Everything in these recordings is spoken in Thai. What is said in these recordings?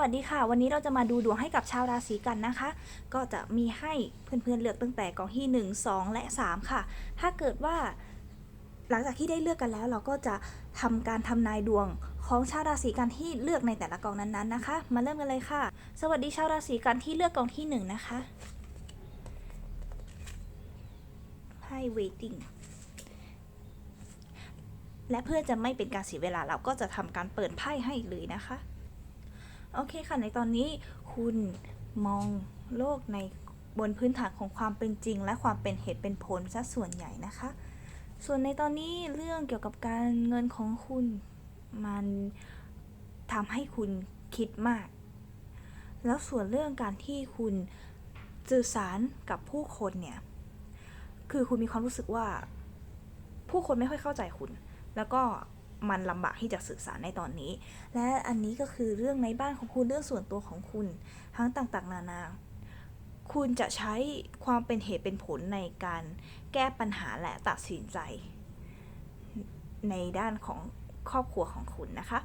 วัสดีค่ะ วันนี้เราจะมาดูดวงให้กับชาวราศีกันนะคะ ก็จะมีให้เพื่อนๆเลือกตั้งแต่กองที่ 1 2 และ 3 ค่ะ ถ้าเกิดว่าหลังจากที่ได้เลือกกันแล้ว เราก็จะทำการทำนายดวงของชาวราศีกันที่เลือกในแต่ละกองนั้นๆนะคะ มาเริ่มกันเลยค่ะ สวัสดีชาวราศีกันที่เลือกกองที่หนึ่งนะคะไพ่ waiting และเพื่อจะไม่เป็นการเสียเวลาเราก็จะทำการเปิดไพ่ให้เลยนะคะ โอเคค่ะ ในตอนนี้คุณมองโลกในบนพื้นฐานของความเป็นจริง และความเป็นเหตุเป็นผลซะส่วนใหญ่นะคะ ส่วนในตอนนี้เรื่องเกี่ยวกับการเงินของคุณมันทำให้คุณคิดมาก แล้วส่วนเรื่องการที่คุณสื่อสารกับผู้คนเนี่ย คือคุณมีความรู้สึกว่า ผู้คนไม่ค่อยเข้าใจคุณ แล้วก็ มันลำบากที่จะสื่อสารในตอนนี้ และอันนี้ก็คือเรื่องในบ้านของคุณเรื่องส่วนตัวของคุณทั้งต่างๆ นานา คุณจะใช้ความเป็นเหตุเป็นผลในการแก้ปัญหาและตัดสินใจ ในด้านของครอบครัวของคุณนะคะ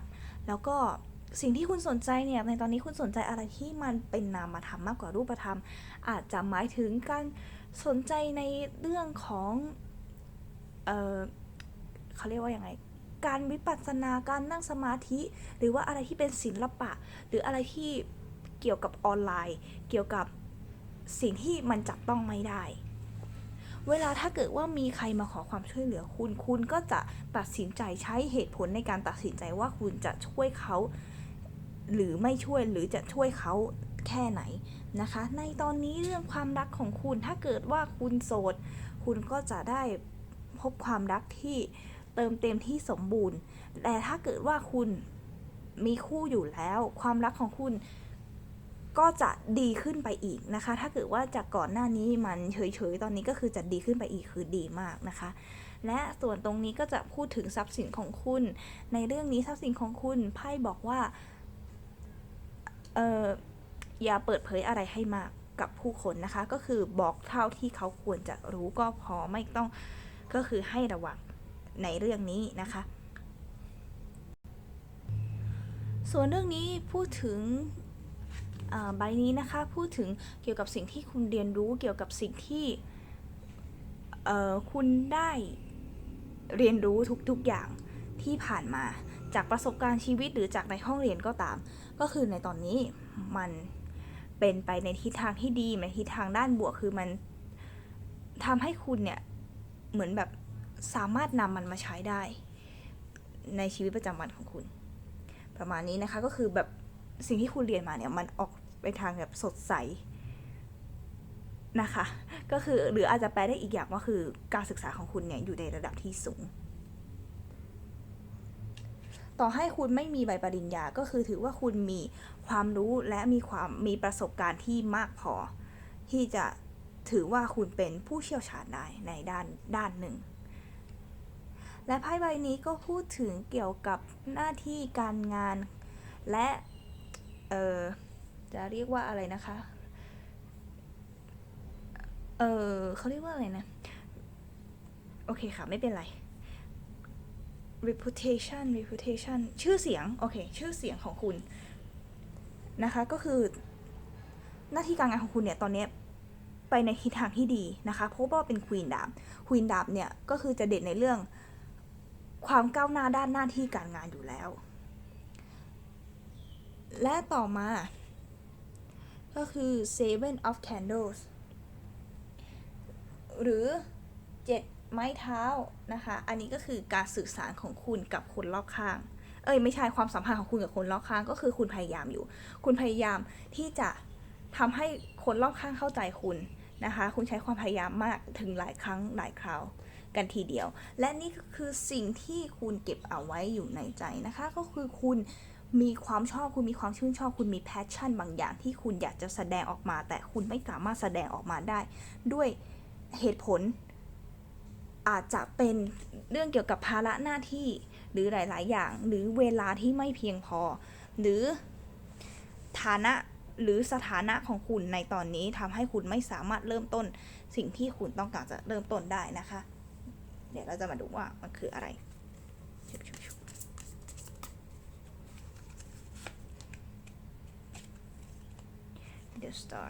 แล้วก็สิ่งที่คุณสนใจเนี่ยในตอนนี้คุณสนใจอะไรที่มันเป็นนามธรรมมากกว่ารูปธรรม อาจจะหมายถึงการสนใจในเรื่องของ เออเขาเรียกว่าอย่างไง การวิปัสสนาการนั่งสมาธิ หรือว่าอะไรที่เป็นศิลปะ หรืออะไรที่เกี่ยวกับออนไลน์ เกี่ยวกับสิ่งที่มันจับต้องไม่ได้ เวลาถ้าเกิดว่ามีใครมาขอความช่วยเหลือคุณ คุณก็จะตัดสินใจใช้เหตุผลในการตัดสินใจว่าคุณจะช่วยเขา หรือไม่ช่วยหรือจะช่วยเขาแค่ไหนนะคะ ในตอนนี้เรื่องความรักของคุณถ้าเกิดว่าคุณโสด คุณก็จะได้พบความรักที่ เติมเต็มที่สมบูรณ์ แต่ถ้าเกิดว่าคุณมีคู่อยู่แล้ว ความรักของคุณก็จะดีขึ้นไปอีกนะคะ ถ้าเกิดว่าจากก่อนหน้านี้มันเฉยๆ ตอนนี้ก็คือจะดีขึ้นไปอีกคือดีมากนะคะ และส่วนตรงนี้ก็จะพูดถึงทรัพย์สินของคุณ ในเรื่องนี้ทรัพย์สินของคุณไพ่บอกว่า เอออย่าเปิดเผยอะไรให้มากกับผู้คนนะคะ ก็คือบอกเท่าที่เขาควรจะรู้ก็พอไม่ต้องก็คือให้ระวัง ในเรื่องนี้นะคะ ส่วนเรื่องนี้พูดถึงใบนี้นะคะพูดถึงเกี่ยวกับสิ่งที่คุณเรียนรู้เกี่ยวกับสิ่งที่คุณได้เรียนรู้ทุกๆอย่างที่ผ่านมาจากประสบการณ์ชีวิตหรือจากในห้องเรียนก็ตาม ก็คือในตอนนี้มันเป็นไปในทิศทางที่ดีในทิศทางด้านบวกคือมันทำให้คุณเนี่ยเหมือนแบบ สามารถนำมันมาใช้ได้ ในชีวิตประจำวันของคุณ ประมาณนี้นะคะก็คือแบบสิ่งที่คุณเรียนมาเนี่ยมันออกไปทางแบบสดใสนะคะ ก็คือหรืออาจจะแปลได้อีกอย่างก็คือการศึกษาของคุณเนี่ยอยู่ในระดับที่สูง ต่อให้คุณไม่มีใบปริญญาก็คือถือว่าคุณมีความรู้และมีความมีประสบการณ์ที่มากพอ ที่จะถือว่าคุณเป็นผู้เชี่ยวชาญได้ในด้านด้านหนึ่ง และไพ่ใบนี้ก็พูดถึงเกี่ยวกับหน้าที่การงาน และเออจะเรียกว่าอะไรนะคะเออเขาเรียกว่าอะไรนะ โอเคค่ะ ไม่เป็นไร reputation reputation ชื่อเสียง โอเค ชื่อเสียงของคุณนะคะ ก็คือ หน้าที่การงานของคุณเนี่ย ตอนนี้ไปในทิศทางที่ดีนะคะ เพราะว่าเป็นควีนดาบควีนดาบเนี่ย ก็คือจะเด่นในเรื่อง ความก้าวหน้าด้านหน้าที่การงานอยู่แล้ว และต่อมา ก็คือ seven of candles หรือ 7 ไม้เท้านะคะ อันนี้ก็คือการสื่อสารของคุณกับคนรอบข้าง เอ้ยไม่ใช่ความสัมพันธ์ของคุณกับคนรอบข้าง ก็คือคุณพยายามอยู่ คุณพยายามที่จะทำให้คนรอบข้างเข้าใจคุณนะคะ คุณใช้ความพยายามมากถึงหลายครั้งหลายคราว กันทีเดียว และนี่ก็คือสิ่งที่คุณเก็บเอาไว้อยู่ในใจนะคะ ก็คือคุณมีความชอบคุณมีความชื่นชอบคุณมีแพชชั่นบางอย่างที่คุณอยากจะแสดงออกมา แต่คุณไม่สามารถแสดงออกมาได้ ด้วยเหตุผล อาจจะเป็นเรื่องเกี่ยวกับภาระหน้าที่หรือหลาย ๆ อย่าง หรือเวลาที่ไม่เพียงพอ หรือฐานะหรือสถานะของคุณในตอนนี้ทำให้คุณไม่สามารถเริ่มต้น สิ่งที่คุณต้องการจะเริ่มต้นได้นะคะ เดี๋ยวเราจะมาดูว่ามันคืออะไรชุบชุบชุบ the star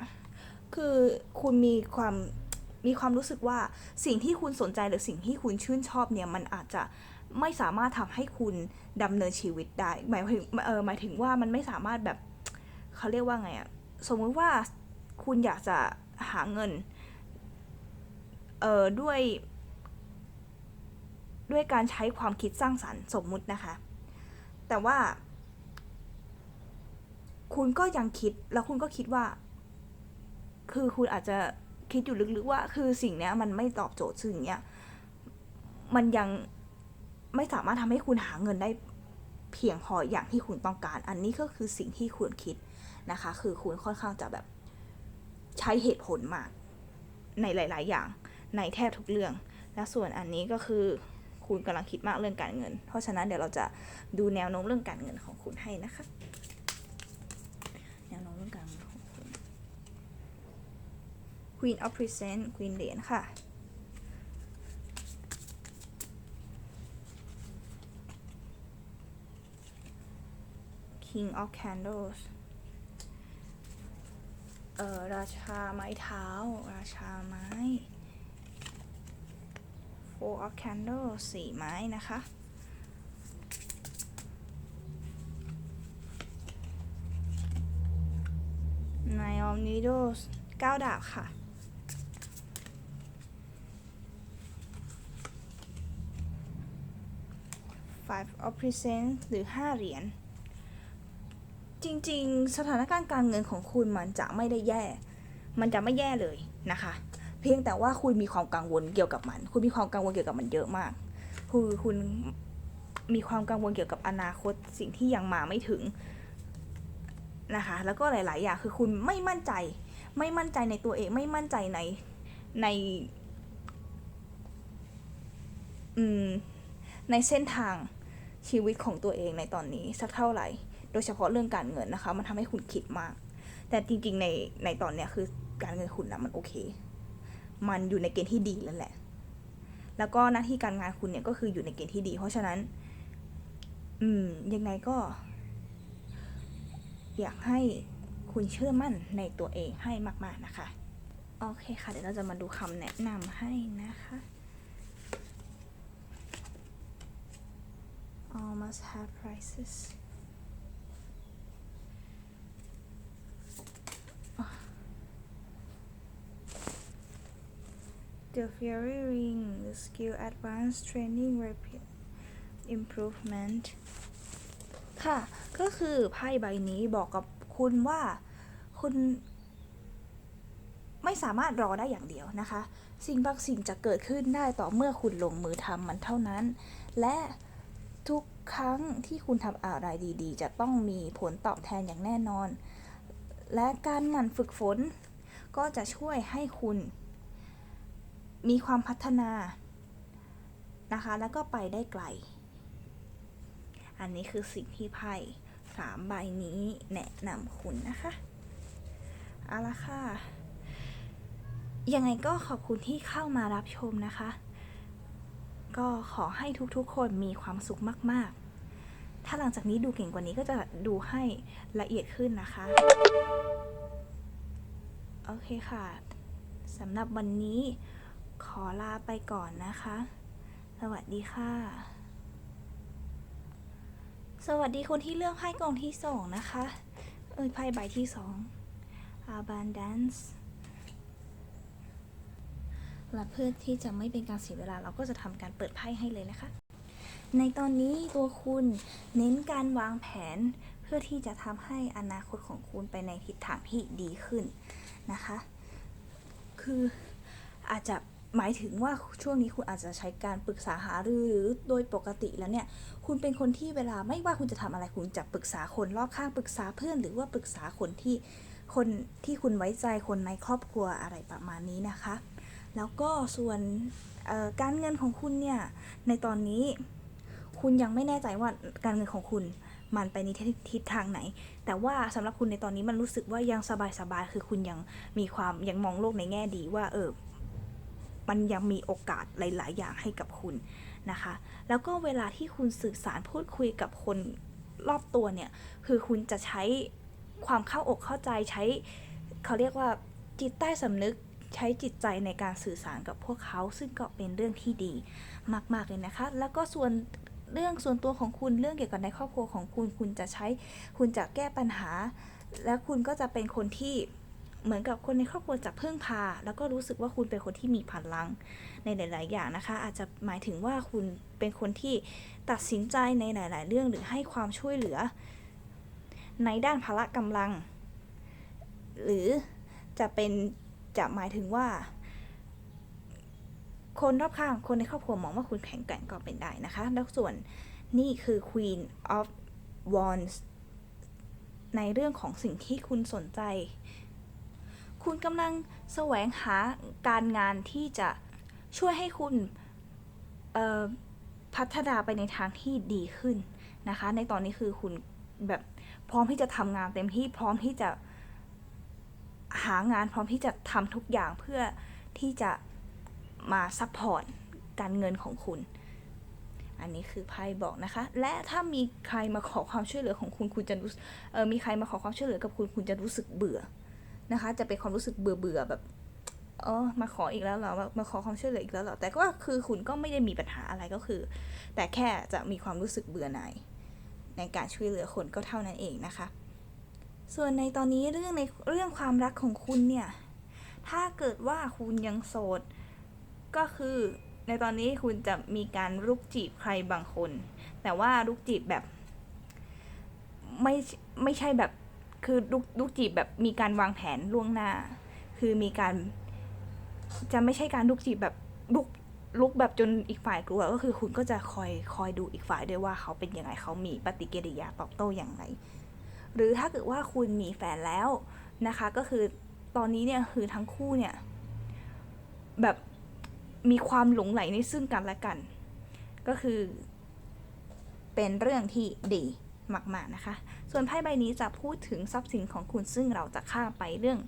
คือคุณมีความมีความรู้สึกว่าสิ่งที่คุณสนใจหรือสิ่งที่คุณชื่นชอบเนี่ยมันอาจจะไม่สามารถทำให้คุณดำเนินชีวิตได้หมายถึงเออหมายถึงว่ามันไม่สามารถแบบเขาเรียกว่าไงอะสมมุติว่าคุณอยากจะหาเงินเออด้วย ด้วยการใช้ความคิดสร้างสรรค์สมมุตินะคะ แต่ว่า คุณก็ยังคิดแล้วคุณก็คิดว่า คือคุณอาจจะคิดอยู่ลึกๆว่า คือสิ่งเนี้ยมันไม่ตอบโจทย์สิ่งเนี้ยมันยังไม่สามารถทำให้คุณหาเงินได้เพียงพออย่างที่คุณต้องการ อันนี้ก็คือสิ่งที่คุณคิดนะคะ คือคุณค่อนข้างจะแบบใช้เหตุผลมากในหลาย ๆ อย่างในแทบทุกเรื่อง และส่วนอันนี้ก็คือ คุณกำลังคิดมากเรื่องการเงิน เพราะฉะนั้นเดี๋ยวเราจะดูแนวโน้มเรื่องการเงินของคุณให้นะคะ แนวโน้มเรื่องการเงินของคุณ Queen of Present Queen เหรียญค่ะ King of Candles เอ่อราชาไม้เท้า ราชาไม้ Four of Candles สี่ไม้นะคะ Nine of Needles เก้าดาบค่ะ Five of present หรือห้าเหรียญ จริงๆ สถานการณ์การเงินของคุณมันจะไม่ได้แย่ มันจะไม่แย่เลยนะคะ เพียงแต่ว่าคุณมีความกังวลเกี่ยวกับมัน คุณมีความกังวลเกี่ยวกับมันเยอะมาก คือคุณมีความกังวลเกี่ยวกับอนาคตสิ่งที่ยังมาไม่ถึงนะคะ แล้วก็หลาย ๆ อย่างคือคุณไม่มั่นใจ ไม่มั่นใจในตัวเองไม่มั่นใจในในอืมในเส้นทางชีวิตของตัวเองในตอนนี้สักเท่าไหร่ โดยเฉพาะเรื่องการเงินนะคะ มันทำให้คุณคิดมาก แต่จริง ๆ ในในตอนเนี้ยคือการเงินคุณนะมันโอเค มันอยู่ในเกณฑ์ที่ดีแล้วแหละ แล้วก็หน้าที่การงานคุณเนี่ยก็คืออยู่ในเกณฑ์ที่ดี เพราะฉะนั้น อืม ยังไงก็ อยากให้คุณเชื่อมั่นในตัวเองให้มาก ๆนะคะ โอเคค่ะ เดี๋ยวเราจะมาดูคำแนะนำให้นะคะ All must have prices The Fairy Ring the Skill Advanced Training Rapid Improvement ค่ะ ก็คือไพ่ใบนี้บอกกับคุณว่าคุณไม่สามารถรอได้อย่างเดียวนะคะ สิ่งบางสิ่งจะเกิดขึ้นได้ต่อเมื่อคุณลงมือทำมันเท่านั้น และทุกครั้งที่คุณทำอะไรดีๆ จะต้องมีผลตอบแทนอย่างแน่นอน และการหมั่นฝึกฝนก็จะช่วยให้คุณ มีความพัฒนานะคะ แล้วก็ไปได้ไกล อันนี้คือสิ่งที่ไพ่สามใบนี้แนะนำคุณนะคะเอาละค่ะ ยังไงก็ขอบคุณที่เข้ามารับชมนะคะ ก็ขอให้ทุกๆ คนมีความสุขมาก ๆ ถ้าหลังจากนี้ดูเก่งกว่านี้ก็จะดูให้ละเอียดขึ้นนะคะ โอเคค่ะสำหรับวันนี้ ขอลาไปก่อนนะคะ สวัสดีค่ะ สวัสดีคนที่เลือกไพ่กองที่สองนะคะ เอ้ยไพ่ใบที่สอง abundance และเพื่อที่จะไม่เป็นการเสียเวลาเราก็จะทำการเปิดไพ่ให้เลยนะคะ ในตอนนี้ตัวคุณเน้นการวางแผนเพื่อที่จะทำให้อนาคตของคุณไปในทิศทางที่ดีขึ้นนะคะ คืออาจจะ หมายถึงว่าช่วงนี้คุณอาจจะใช้การปรึกษาหารือหรือโดยปกติแล้วเนี่ย คุณเป็นคนที่เวลาไม่ว่าคุณจะทำอะไรคุณจะปรึกษาคนรอบข้างปรึกษาเพื่อน หรือว่าปรึกษาคนที่คนที่คุณไว้ใจคนในครอบครัวอะไรประมาณนี้นะคะ แล้วก็ส่วนการเงินของคุณเนี่ยในตอนนี้ คุณยังไม่แน่ใจว่าการเงินของคุณมันไปในทิศทางไหน แต่ว่าสำหรับคุณในตอนนี้มันรู้สึกว่ายังสบายๆคือคุณยังมีความยังมองโลกในแง่ดีว่าเออ มันยังมีโอกาสหลาย ๆ อย่างให้กับคุณนะคะ แล้วก็เวลาที่คุณสื่อสารพูดคุยกับคนรอบตัวเนี่ย คือคุณจะใช้ความเข้าอกเข้าใจใช้เขาเรียกว่าจิตใต้สำนึกใช้จิตใจในการสื่อสารกับพวกเขาซึ่งก็เป็นเรื่องที่ดีมาก ๆ เลยนะคะ แล้วก็ส่วนเรื่องส่วนตัวของคุณเรื่องเกี่ยวกับในครอบครัวของคุณ คุณจะใช้ คุณจะแก้ปัญหา และคุณก็จะเป็นคนที่ เหมือนกับคนในครอบครัวจะพึ่งพา แล้วก็รู้สึกว่าคุณเป็นคนที่มีพลังในหลาย ๆ อย่างนะคะ อาจจะหมายถึงว่าคุณเป็นคนที่ตัดสินใจในหลาย ๆ เรื่องหรือให้ความช่วยเหลือ ในด้านพละกำลัง หรือจะเป็นจะหมายถึงว่า คนรอบข้างคนในครอบครัวมองว่าคุณแข็งแกร่งก็เป็นได้นะคะ แล้วส่วนนี่คือ Queen of Wands ในเรื่องของสิ่งที่คุณสนใจ คุณกำลังแสวงหาการงานที่จะช่วยให้คุณพัฒนาไปในทางที่ดีขึ้นนะคะ ในตอนนี้คือคุณแบบพร้อมที่จะทำงานเต็มที่พร้อมที่จะหางานพร้อมที่จะทำทุกอย่างเพื่อที่จะมาซัพพอร์ตการเงินของคุณ อันนี้คือไพ่บอกนะคะ และถ้ามีใครมาขอความช่วยเหลือของคุณคุณจะรู้มีใครมาขอความช่วยเหลือกับคุณคุณจะรู้สึกเบื่อ นะคะ จะเป็นความรู้สึกเบื่อเบื่อๆแบบเออมาขออีกแล้วเหรอมามาขอความช่วยเหลืออีกแล้วเหรอแต่ก็คือคุณก็ไม่ได้มีปัญหาอะไรก็คือ แต่แค่จะมีความรู้สึกเบื่อหน่ายในการช่วยเหลือคนก็เท่านั้นเองนะคะ ส่วนในตอนนี้เรื่องในเรื่องความรักของคุณเนี่ย ถ้าเกิดว่าคุณยังโสด ก็คือในตอนนี้คุณจะมีการลุกจีบใครบางคน แต่ว่าลุกจีบแบบ ไม่ไม่ใช่แบบ คือลุกลุกจีบแบบมีการวางแผนล่วงหน้า คือมีการ จะไม่ใช่การลุกจีบแบบลุกลุกแบบจนอีกฝ่ายกลัว ก็คือคุณก็จะคอยคอยดูอีกฝ่ายด้วยว่าเขาเป็นยังไงเขามีปฏิกิริยาตอบโต้อย่างไร หรือถ้าเกิดว่าคุณมีแฟนแล้วนะคะ ก็คือตอนนี้เนี่ยคือทั้งคู่เนี่ย แบบมีความหลงไหลในซึ่งกันและกัน ก็คือเป็นเรื่องที่ดีมาก ๆ นะคะ ส่วนไพ่ใบนี้จะพูดถึงทรัพย์สินของคุณซึ่งเราจะข้ามไปเรื่อง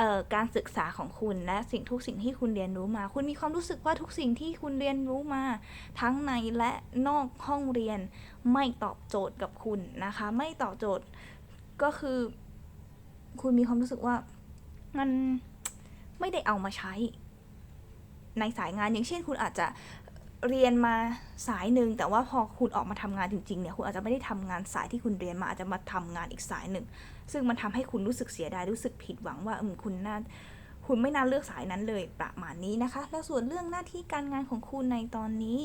ออการศึกษาของคุณและสิ่งทุกสิ่งที่คุณเรียนรู้มา คุณมีความรู้สึกว่าทุกสิ่งที่คุณเรียนรู้มา ทั้งในและนอกห้องเรียน ไม่ตอบโจทย์กับคุณนะคะ ไม่ตอบโจทย์ก็คือ คุณมีความรู้สึกว่ามันไม่ได้เอามาใช้ในสายงานอย่างเช่น คุณอาจจะ เรียนมาสายหนึ่งแต่ว่าพอคุณออกมาทำงานจริงๆเนี่ยคุณอาจจะไม่ได้ทำงานสายที่คุณเรียนมาอาจจะมาทำงานอีกสายหนึ่ง ซึ่งมันทำให้คุณรู้สึกเสียดายรู้สึกผิดหวังว่าอืมคุณน่าคุณไม่น่าเลือกสายนั้นเลยประมาณนี้นะคะ แล้วส่วนเรื่องหน้าที่การงานของคุณในตอนนี้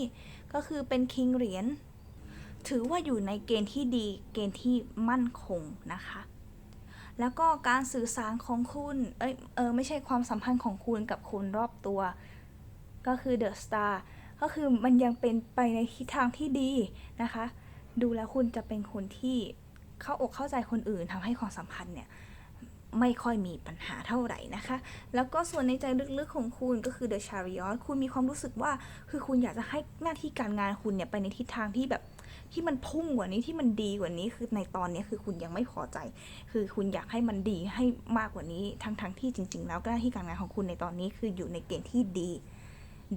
ก็คือเป็นคิงเหรียญถือว่าอยู่ในเกณฑ์ที่ดีเกณฑ์ที่มั่นคงนะคะแล้วก็การสื่อสารของคุณ เอ้ย เออ ไม่ใช่ความสัมพันธ์ของคุณกับคนรอบตัว ก็คือเดอะสตาร์ ก็คือมันยังเป็นไปในทิศทางที่ดีนะคะ ดูแล้วคุณจะเป็นคนที่เข้าอกเข้าใจคนอื่นทำให้ความสัมพันธ์เนี่ยไม่ค่อยมีปัญหาเท่าไหร่นะคะ แล้วก็ส่วนในใจลึกๆของคุณก็คือ The Chariot คุณมีความรู้สึกว่า คือคุณอยากจะให้หน้าที่การงานคุณเนี่ยไปในทิศทางที่แบบที่มันพุ่งกว่านี้ที่มันดีกว่านี้คือในตอนนี้คือคุณยังไม่พอใจ คือคุณอยากให้มันดีให้มากกว่านี้ทั้งๆทที่จริง ๆ แล้วหน้าที่การงานของคุณในตอนนี้คืออยู่ในเกณฑ์ที่ดี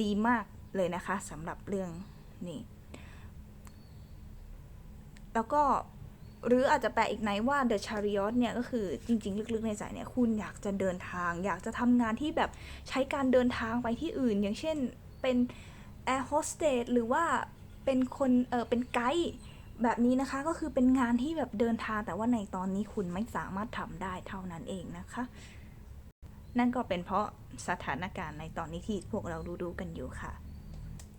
ดีมาก เลยนะคะสำหรับเรื่องนี้ แล้วก็หรืออาจจะแปลอีกไหนว่า The Chariot เนี่ยก็คือจริง ๆ ลึก ๆ ในใจเนี่ยคุณอยากจะเดินทาง อยากจะทำงานที่แบบใช้การเดินทางไปที่อื่น อย่างเช่นเป็น Air Hostess หรือว่าเป็นคนเออเป็นไกด์แบบนี้นะคะก็คือเป็นงานที่แบบเดินทางแต่ว่าในตอนนี้คุณไม่สามารถทำได้เท่านั้นเองนะคะ นั่นก็เป็นเพราะสถานการณ์ในตอนนี้ที่พวกเราดูดูๆกันอยู่ค่ะ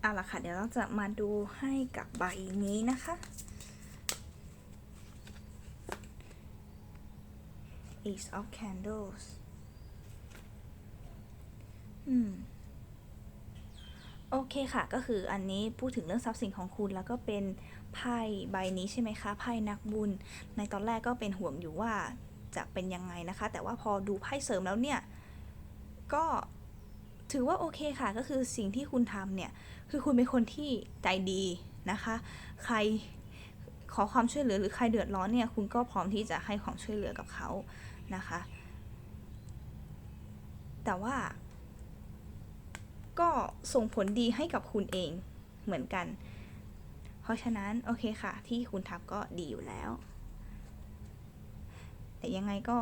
เอาละค่ะ เดี๋ยวเราจะมาดูให้กับใบนี้นะคะ Ace of Candles อืม โอเคค่ะ ก็คืออันนี้พูดถึงเรื่องทรัพย์สินของคุณแล้วก็เป็นไพ่ใบนี้ใช่ไหมคะไพ่นักบุญ ในตอนแรกก็เป็นห่วงอยู่ว่าจะเป็นยังไงนะคะ แต่ว่าพอดูไพ่เสริมแล้วเนี่ย ก็ถือว่าโอเคค่ะ ก็คือสิ่งที่คุณทำเนี่ย คือคุณเป็นคนที่ใจดีนะคะ ใครขอความช่วยเหลือหรือใครเดือดร้อนเนี่ย คุณก็พร้อมที่จะให้ความช่วยเหลือกับเขานะคะ แต่ว่า ก็ส่งผลดีให้กับคุณเองเหมือนกัน เพราะฉะนั้น โอเคค่ะ ที่คุณทำก็ดีอยู่แล้ว แต่ยังไงก็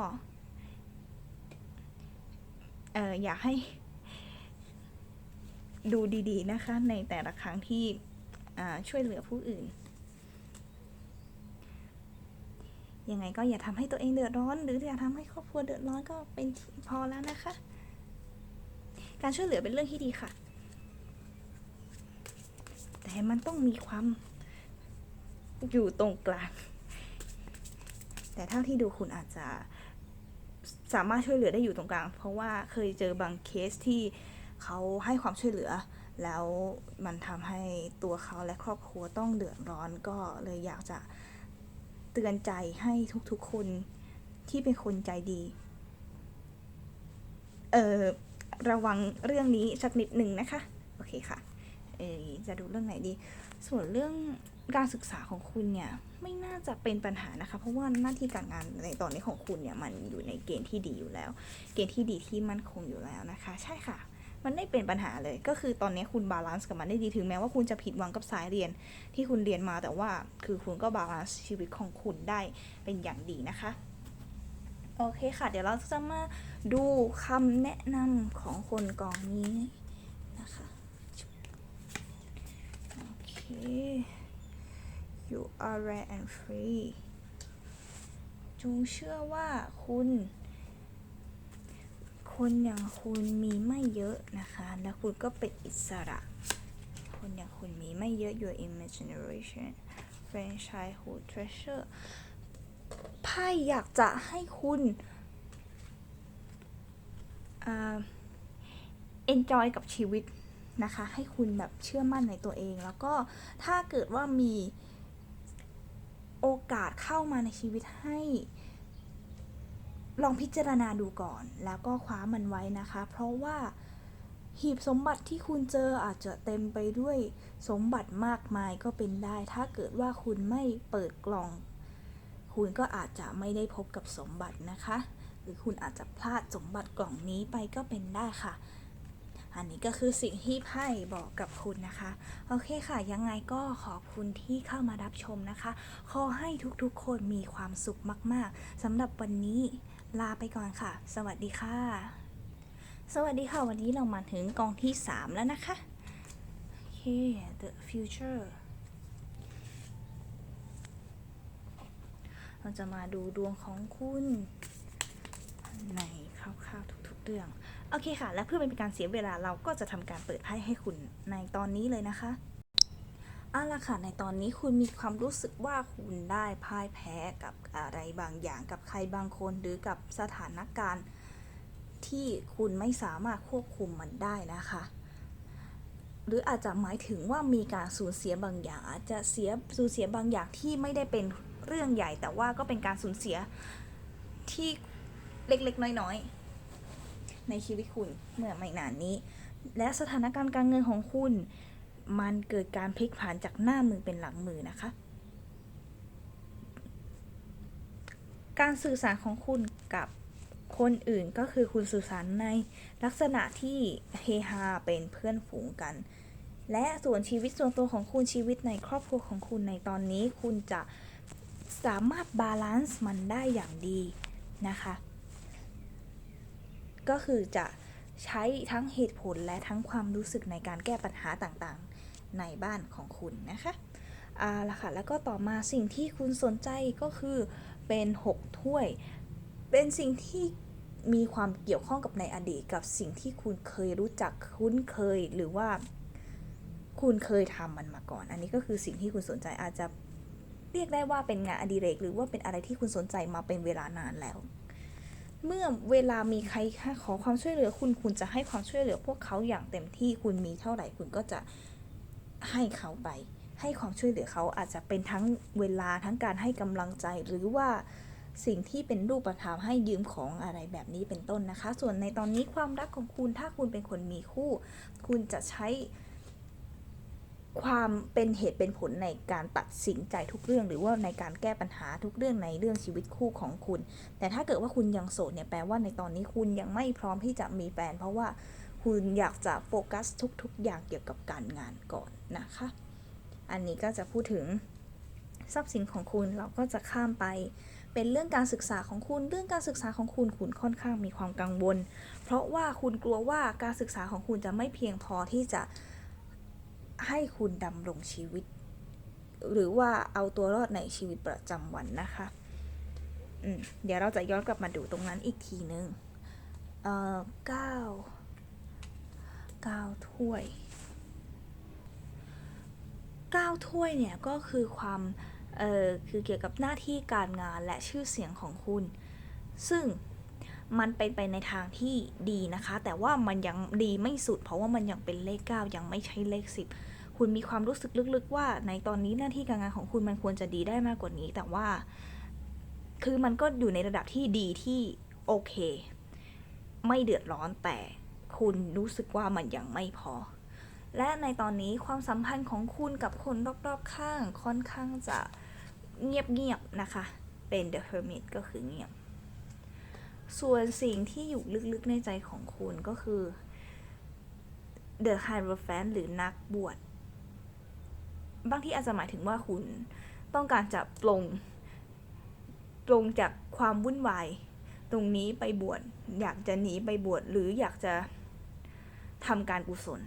เอออยากให้ ดูดีๆนะคะ ในแต่ละครั้งที่ช่วยเหลือผู้อื่น ยังไงก็อย่าทำให้ตัวเองเดือดร้อน หรืออย่าทำให้ครอบครัวเดือดร้อนก็เป็นพอแล้วนะคะ การช่วยเหลือเป็นเรื่องที่ดีค่ะ แต่มันต้องมีความอยู่ตรงกลาง แต่เท่าที่ดูคุณอาจจะสามารถช่วยเหลือได้อยู่ตรงกลาง เพราะว่าเคยเจอบางเคสที่ เขาให้ความช่วยเหลือ แล้วมันทำให้ตัวเขาและครอบครัวต้องเดือดร้อนก็เลยอยากจะเตือนใจให้ทุกๆคนที่เป็นคนใจดี เออระวังเรื่องนี้สักนิดหนึ่งนะคะ โอเคค่ะ เออจะดูเรื่องไหนดี ส่วนเรื่องการศึกษาของคุณเนี่ยไม่น่าจะเป็นปัญหานะคะ เพราะว่าหน้าที่การงานในตอนนี้ของคุณเนี่ยมันอยู่ในเกณฑ์ที่ดีอยู่แล้ว เกณฑ์ที่ดีที่มั่นคงอยู่แล้วนะคะ ใช่ค่ะ มันไม่เป็นปัญหาเลย ก็คือตอนนี้คุณบาลานซ์กับมันได้ดีถึงแม้ว่าคุณจะผิดหวังกับสายเรียนที่คุณเรียนมาแต่ว่าคือคุณก็บาลานซ์ชีวิตของคุณได้เป็นอย่างดีนะคะโอเคค่ะ เดี๋ยวเราจะมาดูคำแนะนำของคนกองนี้นะคะ โอเค you are rare and free จงเชื่อว่าคุณ คนอย่างคุณมีไม่เยอะนะคะ และคุณก็เป็นอิสระ คนอย่างคุณมีไม่เยอะ your imagination friend childhood treasure ไพ่อยากจะให้คุณอ่า enjoy กับชีวิตนะคะ ให้คุณแบบเชื่อมั่นในตัวเอง แล้วก็ถ้าเกิดว่ามีโอกาสเข้ามาในชีวิตให้ ลองพิจารณาดูก่อน แล้วก็คว้ามันไว้นะคะ เพราะว่าหีบสมบัติที่คุณเจออาจจะเต็มไปด้วยสมบัติมากมายก็เป็นได้ ถ้าเกิดว่าคุณไม่เปิดกล่อง คุณก็อาจจะไม่ได้พบกับสมบัตินะคะ หรือคุณอาจจะพลาดสมบัติกล่องนี้ไปก็เป็นได้ค่ะ อันนี้ก็คือสิ่งที่ไพ่บอกกับคุณนะคะ โอเคค่ะ ยังไงก็ขอบคุณที่เข้ามารับชมนะคะ ขอให้ทุกๆคนมีความสุขมาก ๆสำหรับวันนี้ ลาไปก่อนค่ะ สวัสดีค่ะ สวัสดีค่ะ วันนี้เรามาถึงกองที่ 3 แล้วนะคะ โอเค the future เราจะมาดูดวงของคุณในคร่าวๆทุกๆเรื่อง โอเคค่ะ และเพื่อไม่เป็นการเสียเวลาเราก็จะทำการเปิดไพ่ให้คุณในตอนนี้เลยนะคะ เอาละค่ะ ในตอนนี้คุณมีความรู้สึกว่าคุณได้พ่ายแพ้กับอะไรบางอย่างกับใครบางคนหรือกับสถานการณ์ที่คุณไม่สามารถควบคุมมันได้นะคะ หรืออาจจะหมายถึงว่ามีการสูญเสียบางอย่าง อาจจะเสียสูญเสียบางอย่างที่ไม่ได้เป็นเรื่องใหญ่ แต่ว่าก็เป็นการสูญเสียที่เล็กๆ น้อยๆ ในชีวิตคุณเมื่อไม่นานนี้ และสถานการณ์การเงินของคุณ มันเกิดการพลิกผันจากหน้ามือเป็นหลังมือนะคะ การสื่อสารของคุณกับคนอื่นก็คือคุณสื่อสารในลักษณะที่เฮฮาเป็นเพื่อนฝูงกัน และส่วนชีวิตส่วนตัวของคุณชีวิตในครอบครัวของคุณในตอนนี้ คุณจะสามารถบาลานซ์มันได้อย่างดีนะคะ ก็คือจะ ใช้ทั้งเหตุผลและทั้งความรู้สึกในการแก้ปัญหาต่างๆ ในบ้านของคุณนะคะเอาละค่ะ แล้วก็ต่อมาสิ่งที่คุณสนใจก็คือเป็น 6 ถ้วย เป็นสิ่งที่มีความเกี่ยวข้องกับในอดีตกับสิ่งที่คุณเคยรู้จักคุ้นเคยหรือว่า คุณเคยทำมันมาก่อน อันนี้ก็คือสิ่งที่คุณสนใจอาจจะเรียกได้ว่าเป็นงานอดิเรก หรือว่าเป็นอะไรที่คุณสนใจมาเป็นเวลานานแล้ว เมื่อเวลามีใครขอความช่วยเหลือคุณคุณจะให้ความช่วยเหลือพวกเขาอย่างเต็มที่คุณมีเท่าไหร่คุณก็จะให้เขาไป ให้ความช่วยเหลือเขาอาจจะเป็นทั้งเวลาทั้งการให้กำลังใจหรือว่าสิ่งที่เป็นรูปธรรมให้ยืมของอะไรแบบนี้เป็นต้นนะคะ ส่วนในตอนนี้ความรักของคุณถ้าคุณเป็นคนมีคู่ คุณจะใช้ ความเป็นเหตุเป็นผลในการตัดสินใจทุกเรื่อง หรือว่าในการแก้ปัญหาทุกเรื่องในเรื่องชีวิตคู่ของคุณ แต่ถ้าเกิดว่าคุณยังโสดเนี่ยแปลว่าในตอนนี้คุณยังไม่พร้อมที่จะมีแฟน เพราะว่าคุณอยากจะโฟกัสทุกๆ อย่างเกี่ยวกับการงานก่อนนะคะ อันนี้ก็จะพูดถึงทรัพย์สินของคุณเราก็จะข้ามไป เป็นเรื่องการศึกษาของคุณ เรื่องการศึกษาของคุณคุณค่อนข้างมีความกังวล เพราะว่าคุณกลัวว่าการศึกษาของคุณจะไม่เพียงพอที่จะ ให้คุณดำรงชีวิต หรือว่าเอาตัวรอดในชีวิตประจำวันนะคะเดี๋ยวเราจะย้อนกลับมาดูตรงนั้นอีกทีนึงเอ่อเก้าเก้าถ้วยเก้าถ้วยเนี่ยก็คือความเอ่อคือเกี่ยวกับหน้าที่การงานและชื่อเสียงของคุณ ซึ่ง มันเป็นไปในทางที่ดีนะคะ แต่ว่ามันยังดีไม่สุด เพราะว่ามันยังเป็นเลข 9 ยังไม่ใช่เลข 10 คุณมีความรู้สึกลึกๆ ว่าในตอนนี้หน้าที่การงานของคุณมันควรจะดีได้มากกว่านี้ แต่ว่า คือมันก็อยู่ในระดับที่ดีที่โอเค ไม่เดือดร้อนแต่คุณรู้สึกว่ามันยังไม่พอ และในตอนนี้ความสัมพันธ์ของคุณกับคนรอบๆข้างค่อนข้างจะเงียบๆนะคะ เป็น The Hermit ก็คือเงียบ ส่วนสิ่งที่อยู่ลึกๆในใจของคุณก็คือ The Hierophant หรือนักบวช บางที่อาจจะหมายถึงว่าคุณต้องการจะปลงปลงจากความวุ่นวาย ตรงนี้ไปบวช อยากจะหนีไปบวชหรืออยากจะทำการกุศล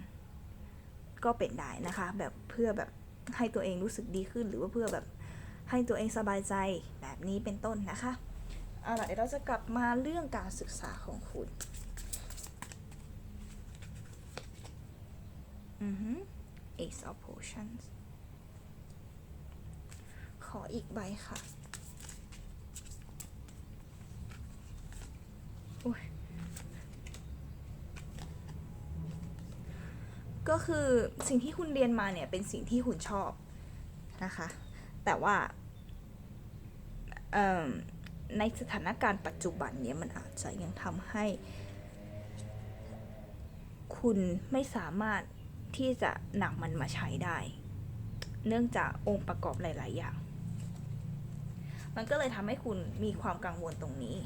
ก็เป็นได้นะคะ แบบเพื่อแบบให้ตัวเองรู้สึกดีขึ้นหรือว่าเพื่อแบบให้ตัวเองสบายใจแบบนี้เป็นต้นนะคะ เอาล่ะเดี๋ยวเราจะกลับมาเรื่องการศึกษาของคุณ อือฮึ Ace of Potions ขออีกใบค่ะอุ๊ยก็คือสิ่งที่คุณเรียนมาเนี่ย เป็นสิ่งที่คุณชอบนะคะ แต่ว่า เอิ่ม ในสถานการณ์ปัจจุบันเนี่ยมันอาจจะยังทำให้ คุณไม่สามารถที่จะนำมันมาใช้ได้ เนื่องจากองค์ประกอบหลาย ๆ อย่าง มันก็เลยทำให้คุณมีความกังวลตรงนี้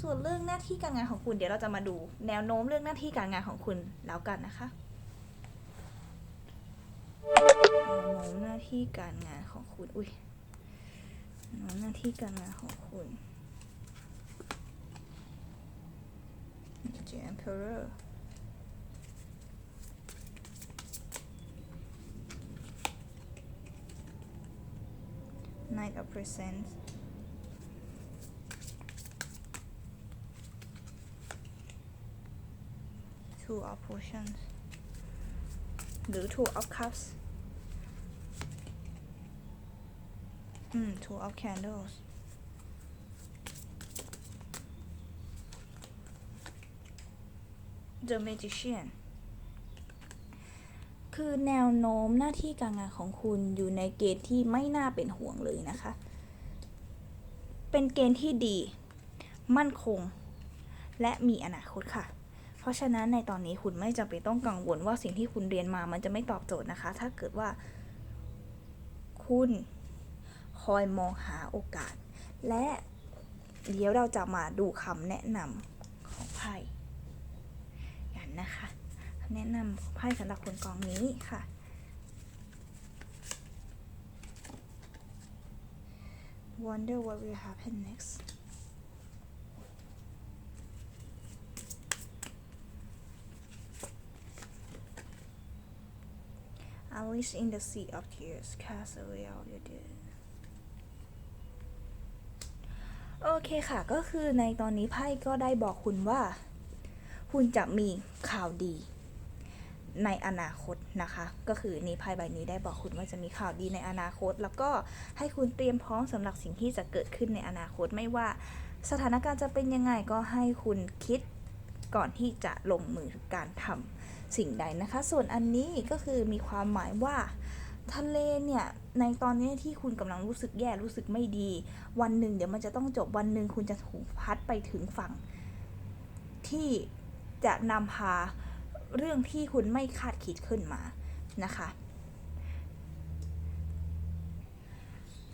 ส่วนเรื่องหน้าที่การงานของคุณเดี๋ยวเราจะมาดูแนวโน้มเรื่องหน้าที่การงานของคุณแล้วกันนะคะแนวโน้มหน้าที่การงานของคุณ อุ้ย หน้าที่การงานของคุณ The Emperor Knight of Presents Two of Potions หรือ Two of Cups อืม Two of Candles The Magician คือแนวโน้มหน้าที่การงานของคุณอยู่ในเกณฑ์ที่ไม่น่าเป็นห่วงเลยนะคะ เป็นเกณฑ์ที่ดี มั่นคง และมีอนาคตค่ะ เพราะฉะนั้นในตอนนี้คุณไม่จำเป็นต้องกังวลว่าสิ่งที่คุณเรียนมามันจะไม่ตอบโจทย์นะคะ ถ้าเกิดว่า คุณ อยมองหาโอกาส และเดี๋ยวเราจะมาดูคำแนะนำของไพ่กันนะคะแนะนำของไพ่สำหรับคนกองนี้ค่ะ Wonder what will happen next อ Alice in the Sea of Tears cast away all your dear โอ เคค่ะ ก็คือในตอนนี้ไพ่ก็ได้บอกคุณว่า คุณจะมีข่าวดี ในอนาคตนะคะ ก็คือนี้ไพ่ใบนี้ได้บอกคุณว่าจะมีข่าวดีในอนาคต แล้วก็ให้คุณเตรียมพร้อมสำหรับสิ่งที่จะเกิดขึ้นในอนาคตไม่ว่าสถานการณ์จะเป็นยังไงก็ให้คุณคิดก่อนที่จะลงมือการทำสิ่งใดนะคะ ส่วนอันนี้ก็คือมีความหมายว่าทะเลเนี่ย ในตอนนี้ที่คุณกำลังรู้สึกแย่รู้สึกไม่ดี วันหนึ่งเดี๋ยวมันจะต้องจบวันหนึ่งคุณจะถูกพัดไปถึงฝั่ง ที่จะนำพาเรื่องที่คุณไม่คาดคิดขึ้นมานะคะ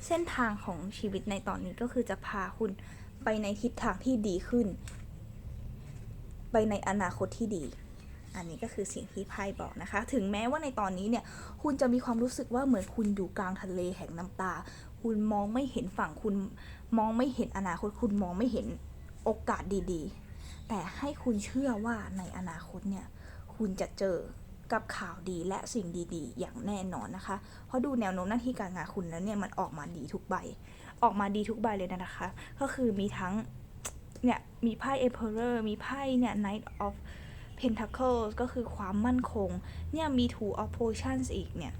เส้นทางของชีวิตในตอนนี้ก็คือจะพาคุณไปในทิศทางที่ดีขึ้น ไปในอนาคตที่ดี อันนี้ก็คือสิ่งที่ไพ่บอกนะคะ ถึงแม้ว่าในตอนนี้เนี่ยคุณจะมีความรู้สึกว่าเหมือนคุณอยู่กลางทะเลแห่งน้ำตา คุณมองไม่เห็นฝั่งคุณมองไม่เห็นอนาคตคุณมองไม่เห็นโอกาสดีๆ แต่ให้คุณเชื่อว่าในอนาคตเนี่ยคุณจะเจอกับข่าวดีและสิ่งดีๆ อย่างแน่นอนนะคะ เพราะดูแนวโน้มหน้าที่การงานคุณแล้วเนี่ยมันออกมาดีทุกใบ ออกมาดีทุกใบเลยนะคะ ก็คือมีทั้งเนี่ยมีไพ่เอ Emperor มีไพ่เนี่ย Knight of Pentacles ก็คือความมั่นคง เนี่ยมี Two of Potions อีกเนี่ย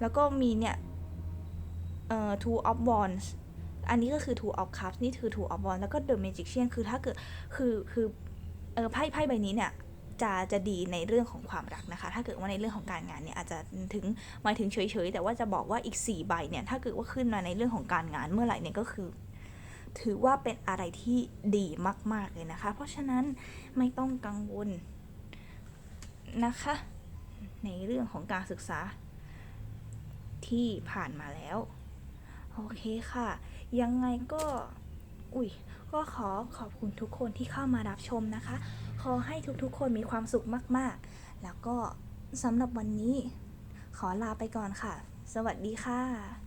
แล้วก็มีเนี่ยเอ่อ Two of Wands อันนี้ก็คือ Two of Cups นี่คือ Two of Wands แล้วก็ The Magician คือถ้าเกิดคือคือเออไพ่ไพ่ใบนี้เนี่ยจะจะดีในเรื่องของความรักนะคะ ถ้าเกิดว่าในเรื่องของการงานเนี่ยอาจจะถึงหมายถึงเฉยๆ แต่ว่าจะบอกว่าอีก 4 ใบเนี่ย ถ้าเกิดว่าขึ้นมาในเรื่องของการงานเมื่อไหร่เนี่ยก็คือ ถือว่าเป็นอะไรที่ดีมาก ๆ เลยนะคะ เพราะฉะนั้นไม่ต้องกังวลนะคะ ในเรื่องของการศึกษาที่ผ่านมาแล้ว โอเคค่ะ ยังไงก็อุ้ยก็ขอขอบคุณทุกคนที่เข้ามารับชมนะคะ ขอให้ทุกๆ คนมีความสุขมากๆ แล้วก็สำหรับวันนี้ขอลาไปก่อนค่ะ สวัสดีค่ะ